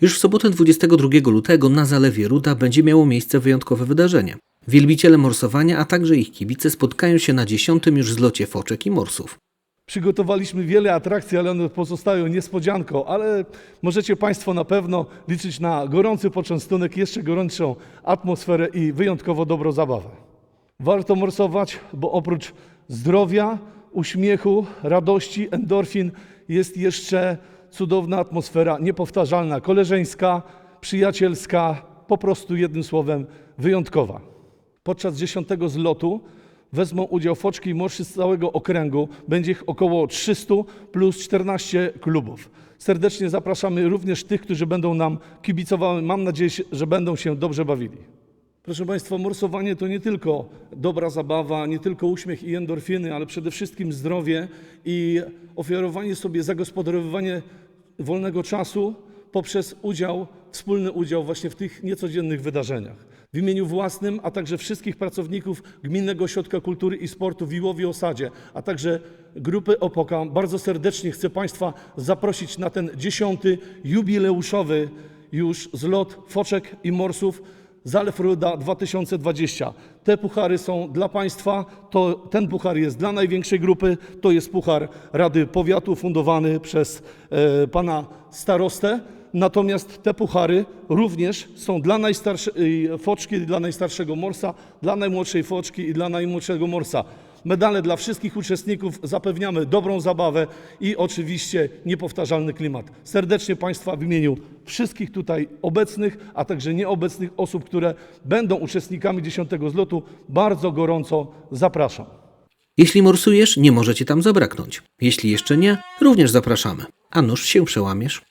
Już w sobotę 22 lutego na Zalewie Ruda będzie miało miejsce wyjątkowe wydarzenie. Wielbiciele morsowania, a także ich kibice spotkają się na dziesiątym już zlocie foczek i morsów. Przygotowaliśmy wiele atrakcji, ale one pozostają niespodzianką, ale możecie Państwo na pewno liczyć na gorący poczęstunek, jeszcze gorętszą atmosferę i wyjątkowo dobrą zabawę. Warto morsować, bo oprócz zdrowia, uśmiechu, radości, endorfin jest jeszcze cudowna atmosfera, niepowtarzalna, koleżeńska, przyjacielska, po prostu jednym słowem wyjątkowa. Podczas dziesiątego zlotu wezmą udział foczki i morszy z całego okręgu. Będzie ich około 300 plus 14 klubów. Serdecznie zapraszamy również tych, którzy będą nam kibicowali. Mam nadzieję, że będą się dobrze bawili. Proszę Państwa, morsowanie to nie tylko dobra zabawa, nie tylko uśmiech i endorfiny, ale przede wszystkim zdrowie i ofiarowanie sobie, zagospodarowywanie wolnego czasu poprzez udział, wspólny udział właśnie w tych niecodziennych wydarzeniach. W imieniu własnym, a także wszystkich pracowników Gminnego Ośrodka Kultury i Sportu w Iłowie Osadzie, a także grupy Opoka, bardzo serdecznie chcę Państwa zaprosić na ten dziesiąty jubileuszowy już zlot foczek i morsów Zalew Ruda 2020. Te puchary są dla Państwa, to, ten puchar jest dla największej grupy, to jest puchar Rady Powiatu fundowany przez e, Pana Starostę. Natomiast te puchary również są dla najstarszej foczki, dla najstarszego morsa, dla najmłodszej foczki i dla najmłodszego morsa. Medale dla wszystkich uczestników zapewniamy dobrą zabawę i oczywiście niepowtarzalny klimat. Serdecznie Państwa w imieniu wszystkich tutaj obecnych, a także nieobecnych osób, które będą uczestnikami 10 zlotu, bardzo gorąco zapraszam. Jeśli morsujesz, nie możecie tam zabraknąć. Jeśli jeszcze nie, również zapraszamy. A nuż się przełamiesz.